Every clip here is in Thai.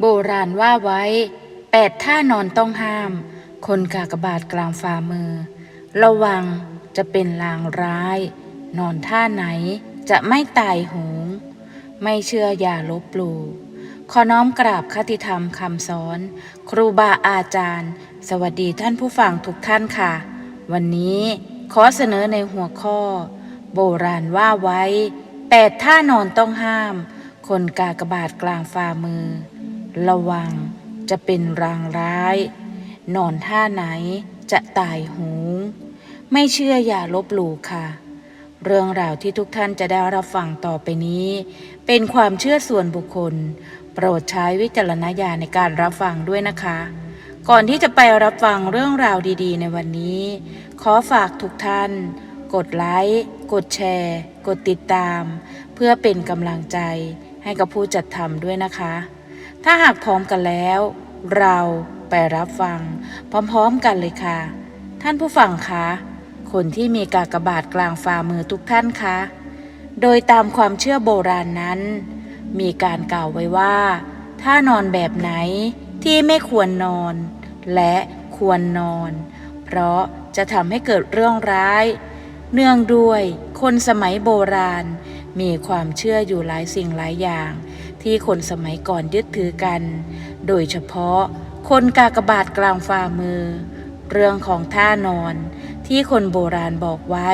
โบราณว่าไว้แปดท่านอนต้องห้าม คนกากบาทกลางฝ่ามือ ระวังจะเป็นลางร้าย นอนท่าไหนจะไม่ตายหง ไม่เชื่ออย่าลบหลู่ขอน้อมกราบคติธรรมคำสอน ครูบาอาจารย์ สวัสดีท่านผู้ฟังทุกท่านค่ะ วันนี้ขอเสนอในหัวข้อ โบราณว่าไว้แปดท่านอนต้องห้าม คนกากบาทกลางฝ่ามือ ระวังจะเป็นรางร้าย นอนท่าไหนจะตายหูไม่เชื่ออย่าลบหลู่ค่ะ เรื่องราวที่ทุกท่านจะได้รับฟังต่อไปนี้ เป็นความเชื่อส่วนบุคคล โปรดใช้วิจารณญาณในการรับฟังด้วยนะคะ ก่อนที่จะไปรับฟังเรื่องราวดีๆ ในวันนี้ ขอฝากทุกท่าน กดไลค์กดแชร์ กดติดตาม เพื่อเป็นกำลังใจให้กับผู้จัดทำด้วยนะคะ ถ้าหากพร้อมกันแล้ว เราไปรับฟัง พร้อมๆกันเลยค่ะ ท่านผู้ฟังคะคนที่มีกากบาทกลางฝ่ามือทุกท่านคะโดยตามความเชื่อโบราณนั้น มีการกล่าวไว้ว่า ถ้านอนแบบไหนที่ไม่ควรนอน และควรนอน เพราะจะทำให้เกิดเรื่องร้าย เนื่องด้วยคนสมัยโบราณ มีความเชื่ออยู่หลายสิ่งหลายอย่าง ที่คนสมัยก่อนยึดถือกัน โดยเฉพาะคนกากบาทกลางฝ่ามือ เรื่องของท่านอนที่คนโบราณบอกไว้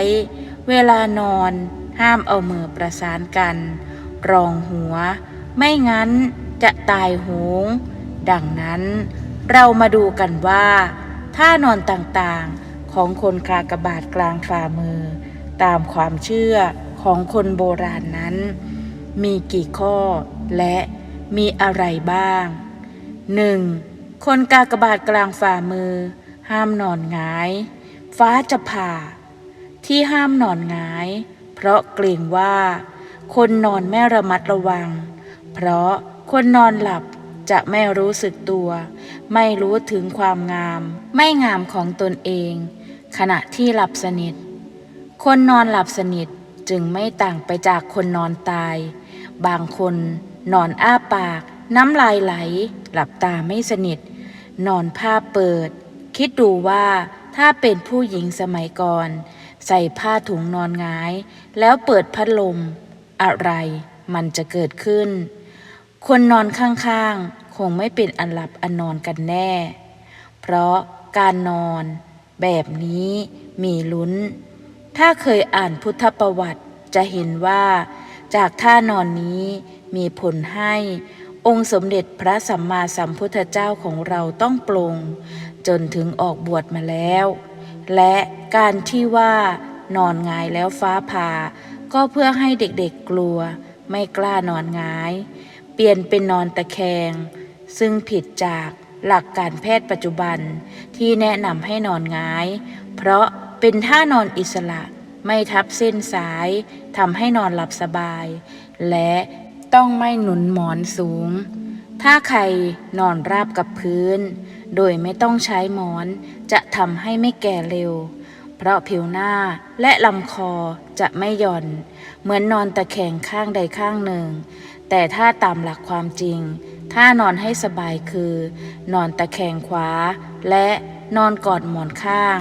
เวลานอนห้ามเอามือประสานกัน รองหัว ไม่งั้นจะตายหง ดังนั้นเรามาดูกันว่าท่านอนต่างๆของคนกากบาทกลางฝ่ามือ ตามความเชื่อของคนโบราณนั้น มีกี่ข้อ และมีอะไรบ้าง 1. คนกากบาทกลางฝ่ามือ ห้ามนอนงาย ฟ้าจะผ่า ที่ห้ามนอนงาย เพราะเกรงว่า คนนอนไม่ระมัดระวัง เพราะคนนอนหลับจะไม่รู้สึกตัว ไม่รู้ถึงความงาม ไม่งามของตนเอง ขณะที่หลับสนิท คนนอนหลับสนิทจึงไม่ต่างไปจากคนนอนตาย บางคน นอนอ้าปาก น้ำลายไหล หลับตาไม่สนิท นอนผ้าเปิด คิดดูว่าถ้าเป็นผู้หญิงสมัยก่อน ใส่ผ้าถุงนอนงาย แล้วเปิดพัดลม อะไรมันจะเกิดขึ้น คนนอนข้างๆ คงไม่เป็นอันหลับอันนอนกันแน่ เพราะการนอน แบบนี้มีลุ้น ถ้าเคยอ่านพุทธประวัติจะเห็นว่า จากท่านอนนี้มีผลให้องค์สมเด็จพระสัมมาสัมพุทธเจ้าของเราต้องปลง จนถึงออกบวชมาแล้ว และการที่ว่านอนงายแล้วฟ้าผ่า ก็เพื่อให้เด็กๆกลัว ไม่กล้านอนงาย เปลี่ยนเป็นนอนตะแคง ซึ่งผิดจากหลักการแพทย์ปัจจุบันที่แนะนำให้นอนงาย เพราะเป็นท่านอนอิสระ ไม่ทับเส้นสายทำให้นอนหลับสบาย และต้องไม่หนุนหมอนสูง ถ้าใครนอนราบกับพื้น โดยไม่ต้องใช้หมอนจะทำให้ไม่แก่เร็ว เพราะผิวหน้าและลำคอจะไม่หย่อน เหมือนนอนตะแคงข้างใดข้างหนึ่ง แต่ถ้าตามหลักความจริง ถ้านอนให้สบายคือ นอนตะแคงขวา และนอนกอดหมอนข้าง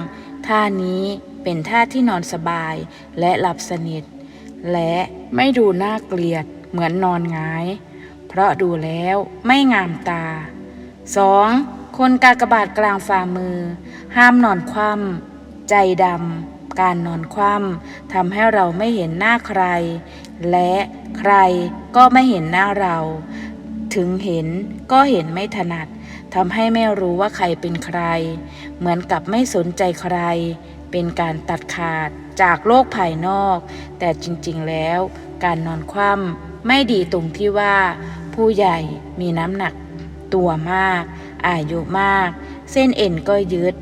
ท่านี้ เป็นท่าที่นอนสบายและหลับสนิท และไม่ดูน่าเกลียดเหมือนนอนงาย เพราะดูแล้วไม่งามตา 2. คนกากบาทกลางฝ่ามือ ห้ามนอนคว่ำใจดำการนอนคว่ำทำให้เราไม่เห็นหน้าใคร และใครก็ไม่เห็นหน้าเรา ถึงเห็นก็เห็นไม่ถนัดทำให้ไม่รู้ว่าใครเป็นใคร เหมือนกับไม่สนใจใคร เป็นการตัดขาดจากโลกภายนอก แต่จริงๆแล้ว การนอนคว่ำไม่ดีตรงที่ว่า ผู้ใหญ่มีน้ำหนัก ตัวมาก อายุมาก เส้นเอ็นก็ยืด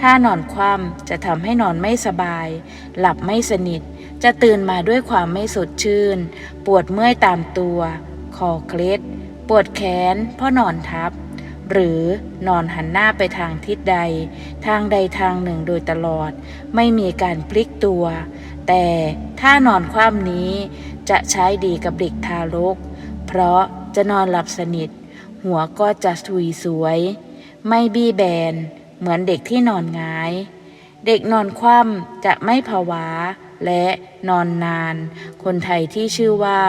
ถ้านอนคว่ำจะทำให้นอนไม่สบาย หลับไม่สนิท จะตื่นมาด้วยความไม่สดชื่น ปวดเมื่อยตามตัว คอเคล็ด ปวดแขนเพราะนอนทับ หรือนอนหันหน้าไปทางทิศใด ทางใดทางหนึ่งโดยตลอด ไม่มีการพลิกตัว แต่ถ้านอนคว่ำนี้จะใช้ดีกับเด็กทารก เพราะจะนอนหลับสนิท หัวก็จะถุยสวย ไม่บี้แบน เหมือนเด็กที่นอนงาย เด็กนอนคว่ำจะไม่ผวาและนอนนาน คนไทยที่ชื่อว่า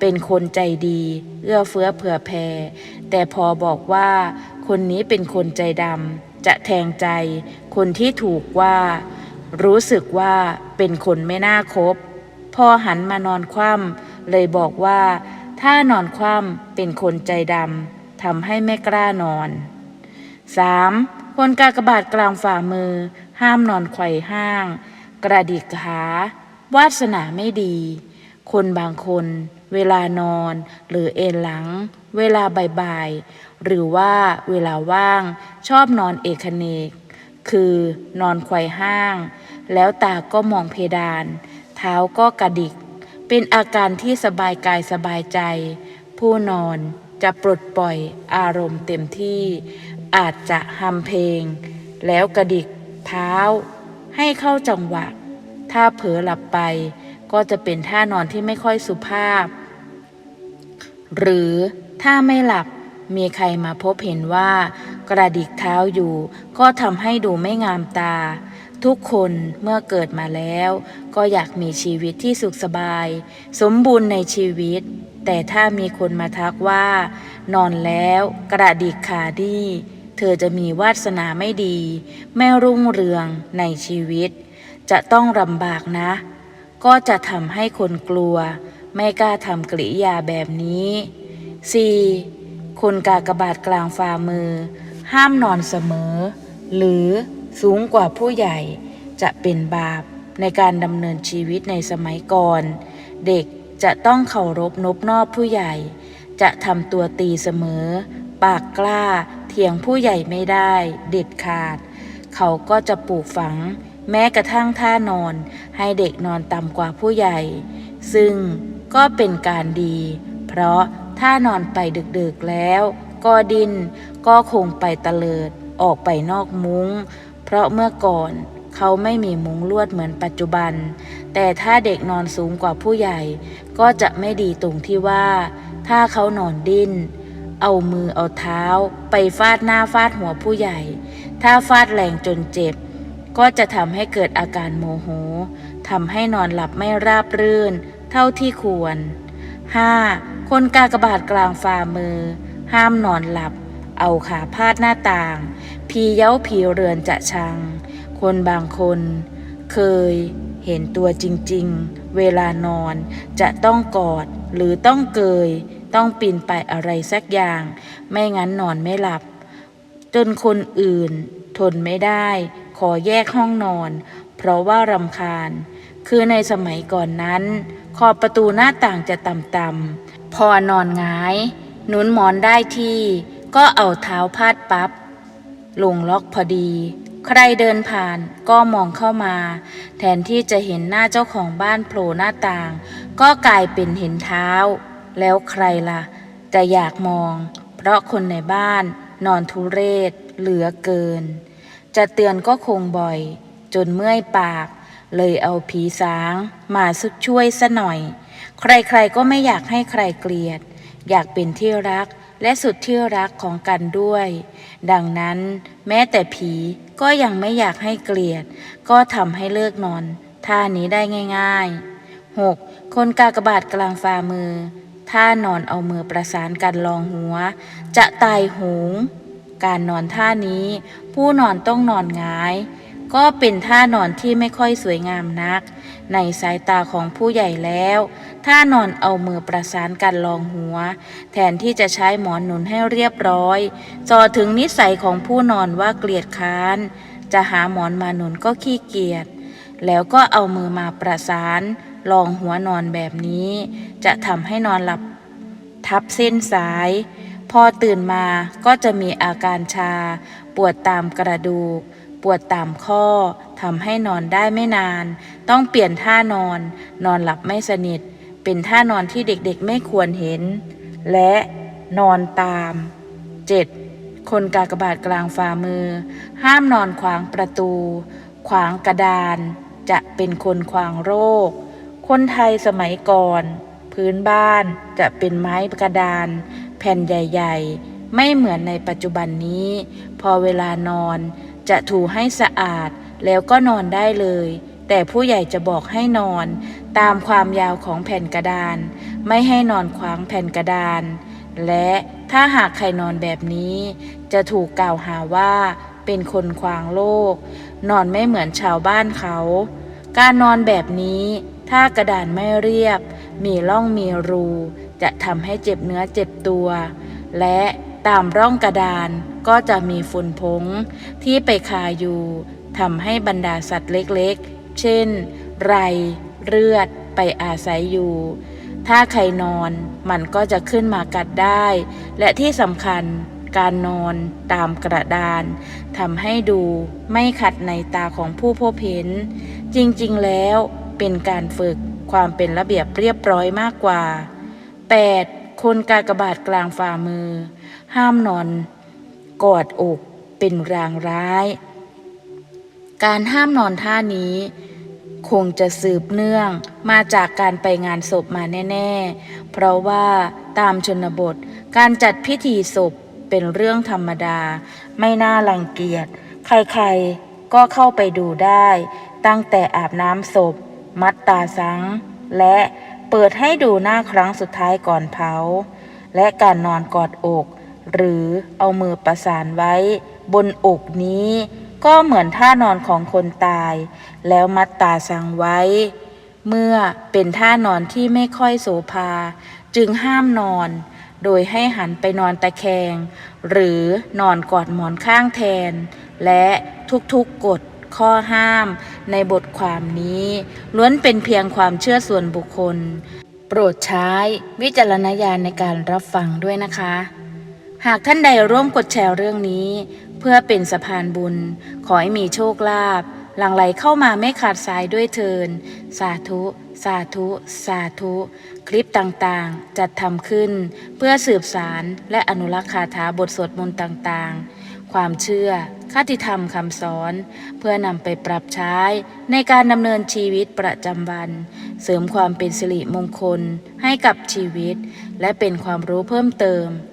เป็นคนใจดี เอื้อเฟื้อเผื่อแผ่ แต่พอบอกว่า คนนี้เป็นคนใจดำจะแทงใจ คนที่ถูกว่า รู้สึกว่าเป็นคนไม่น่าคบ พอหันมานอนคว่ำเลยบอกว่า ถ้านอนคว่ำเป็นคนใจดำทำให้ไม่กล้านอน 3. คนกากบาทกลางฝ่ามือ ห้ามนอนไขว่ห้าง กระดิกขาวาสนาไม่ดี คนบางคน เวลานอน หรือเอนหลัง เวลาบ่ายๆหรือว่าเวลาว่างชอบนอนเอกเนก คือนอนไขว่ห้าง แล้วตาก็มองเพดาน เท้าก็กระดิก เป็นอาการที่สบายกายสบายใจ ผู้นอนจะปลดปล่อยอารมณ์เต็มที่ อาจจะฮัมเพลง แล้วกระดิกเท้า ให้เข้าจังหวะ ถ้าเผลอหลับไป ก็จะเป็นท่านอนที่ไม่ค่อยสุภาพ หรือ ถ้าไม่หลับมีใครมาพบเห็นว่า กระดิกเท้าอยู่ ก็ทำให้ดูไม่งามตา ทุกคนเมื่อเกิดมาแล้ว ก็อยากมีชีวิตที่สุขสบาย สมบูรณ์ในชีวิต แต่ถ้ามีคนมาทักว่า นอนแล้วกระดิกขาดีเธอจะมีวาสนาไม่ดี ไม่รุ่งเรืองในชีวิต จะต้องลำบากนะ ก็จะทำให้คนกลัว ไม่กล้าทำกริยาแบบนี้ 4. คนกากบาทกลางฝ่ามือ ห้ามนอนเสมอ หรือสูงกว่าผู้ใหญ่จะเป็นบาปในการดำเนินชีวิตในสมัยก่อน เด็กจะต้องเคารพนบนอบผู้ใหญ่ จะทำตัวตีเสมอ ปากกล้าเถียงผู้ใหญ่ไม่ได้ เด็ดขาด เขาก็จะปลูกฝัง แม้กระทั่งท่านอน ให้เด็กนอนต่ำกว่าผู้ใหญ่ ซึ่งก็เป็นการดี เพราะ ถ้านอนไปดึกๆแล้ว ก็ดินก็คงไปตะเลิดออกไปนอกมุง้ง เพราะเมื่อก่อนเขาไม่มีมุ้งลวดเหมือนปัจจุบัน แต่ถ้าเด็กนอนสูงกว่าผู้ใหญ่ ก็จะไม่ดีตรงที่ว่า ถ้าเขานอนดิ้น เอามือเอาเท้า ไปฟาดหน้าฟาดหัวผู้ใหญ่ ถ้าฟาดแรงจนเจ็บ ก็จะทำให้เกิดอาการโมโหทำให้นอนหลับไม่ราบรื่น เท่าที่ควร 5. คนกากบาทกลางฝ่ามือ ห้ามนอนหลับ เอาขาพาดหน้าต่างพีเย้าผีเรือนจะชัง คนบางคน เคยเห็นตัวจริงๆ เวลานอนจะต้องกอดหรือต้องเกย ต้องปีนไปอะไรสักอย่าง ไม่งั้นนอนไม่หลับ จนคนอื่น ทนไม่ได้ ขอแยกห้องนอน เพราะว่ารำคาญ คือในสมัยก่อนนั้น ขอบประตูหน้าต่างจะต่ำๆพอนอนงาย หนุนหมอนได้ที่ ก็เอาเท้าพาดปับ๊บลงล็อกพอดี ใครเดินผ่านก็มองเข้ามา แทนที่จะเห็นหน้าเจ้าของบ้านโผล่หน้าต่าง ก็กลายเป็นเห็นเท้า แล้วใครล่ะ จะอยากมอง เพราะคนในบ้านนอนทุเรศเหลือเกิน จะเตือนก็คงบ่อย จนเมื่อยปาก เลยเอาผีสางมาสุดช่วยซะหน่อย ใครๆก็ไม่อยากให้ใครเกลียด อยากเป็นที่รักและสุดที่รักของกันด้วย ดังนั้นแม้แต่ผีก็ยังไม่อยากให้เกลียด ก็ทำให้เลิกนอนท่านี้ได้ง่ายๆ 6. คนกากบาทกลางฝ่ามือ ท่านอนเอามือประสานกันรองหัว จะตายโหง การนอนท่านี้ ผู้นอนต้องนอนงาย ก็เป็นท่านอนที่ไม่ค่อยสวยงามนัก ในสายตาของผู้ใหญ่แล้ว ท่านอนเอามือประสานกันรองหัว แทนที่จะใช้หมอนหนุนให้เรียบร้อยจอถึงนิสัยของผู้นอนว่าเกลียดค้าน จะหาหมอนมาหนุนก็ขี้เกียจแล้วก็เอามือมาประสานรองหัวนอนแบบนี้ จะทำให้นอนหลับทับเส้นสาย พอตื่นมาก็จะมีอาการชา ปวดตามกระดูก ปวดตามข้อทำให้นอนได้ไม่นาน ต้องเปลี่ยนท่านอน นอนหลับไม่สนิท เป็นท่านอนที่เด็กๆไม่ควรเห็น และนอนตาม 7. คนกากบาทกลางฝ่ามือ ห้ามนอนขวางประตู ขวางกระดาน จะเป็นคนขวางโรค คนไทยสมัยก่อน พื้นบ้านจะเป็นไม้กระดาน แผ่นใหญ่ ๆ ไม่เหมือนในปัจจุบันนี้ พอเวลานอน จะถูให้สะอาดแล้วก็นอนได้เลย แต่ผู้ใหญ่จะบอกให้นอน ตามความยาวของแผ่นกระดาน ไม่ให้นอนขวางแผ่นกระดาน และถ้าหากใครนอนแบบนี้ จะถูกกล่าวหาว่าเป็นคนขวางโลก นอนไม่เหมือนชาวบ้านเขา การนอนแบบนี้ถ้ากระดานไม่เรียบ มีร่องมีรู จะทำให้เจ็บเนื้อเจ็บตัว และ ตามร่องกระดานก็จะมีฝุ่นผงที่ไปคาอยู่ทำให้บรรดาสัตว์เล็กๆ เช่น ไร เลือด ไปอาศัยอยู่ ถ้าใครนอนมันก็จะขึ้นมากัดได้ และที่สำคัญการนอนตามกระดานทำให้ดูไม่ขัดในตาของผู้พบเห็น จริงๆแล้วเป็นการฝึกความเป็นระเบียบเรียบร้อยมากกว่า 8. คนกากบาทกลางฝ่ามือ ห้ามนอน กอดอกเป็นรางร้าย การห้ามนอนท่านี้ คงจะสืบเนื่องมาจากการไปงานศพมาแน่ ๆ เพราะว่าตามชนบท การจัดพิธีศพเป็นเรื่องธรรมดา ไม่น่ารังเกียจ ใครๆ ก็เข้าไปดูได้ ตั้งแต่อาบน้ำศพ มัดตาสัง และเปิดให้ดูหน้าครั้งสุดท้ายก่อนเผา และการนอนกอดอก หรือเอามือประสานไว้ บนอกนี้ ก็เหมือนท่านอนของคนตาย แล้วมัดตาสังไว้ เมื่อเป็นท่านอนที่ไม่ค่อยโสภา จึงห้ามนอน โดยให้หันไปนอนตะแคง หรือนอนกอดหมอนข้างแทน และทุกๆกฎข้อห้าม ในบทความนี้ ล้วนเป็นเพียงความเชื่อส่วนบุคคล โปรดใช้วิจารณญาณในการรับฟังด้วยนะคะ หากท่านใดร่วมกดแชร์เรื่องนี้ เพื่อเป็นสะพานบุญ ขอให้มีโชคลาภหลั่งไหลเข้ามาไม่ขาดสายด้วยเทิน สาธุ สาธุ สาธุ คลิปต่างๆ จัดทำขึ้น เพื่อสืบสารและอนุรักษ์คาถาบทสวดมนต์ต่างๆ ความเชื่อคติธรรมคำสอน เพื่อนำไปปรับใช้ในการดำเนินชีวิตประจำวัน เสริมความเป็นสิริมงคลให้กับชีวิต และเป็นความรู้เพิ่มเติม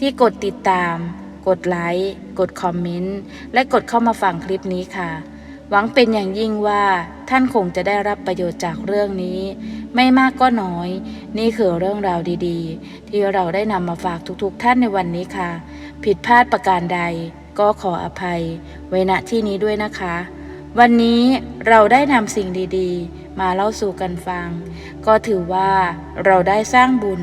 ที่กดติดตาม กดไลค์ กดคอมเมนต์ และกดเข้ามาฟังคลิปนี้ค่ะ หวังเป็นอย่างยิ่งว่าท่านคงจะได้รับประโยชน์จากเรื่องนี้ ไม่มากก็น้อย นี่คือเรื่องราวดีๆ ที่เราได้นำมาฝากทุกๆ ท่านในวันนี้ค่ะ ผิดพลาดประการใดก็ขออภัย ไว้ณที่นี้ด้วยนะคะ วันนี้เราได้นำสิ่งดีๆ มาเล่าสู่กันฟัง ก็ถือว่าเราได้สร้างบุญ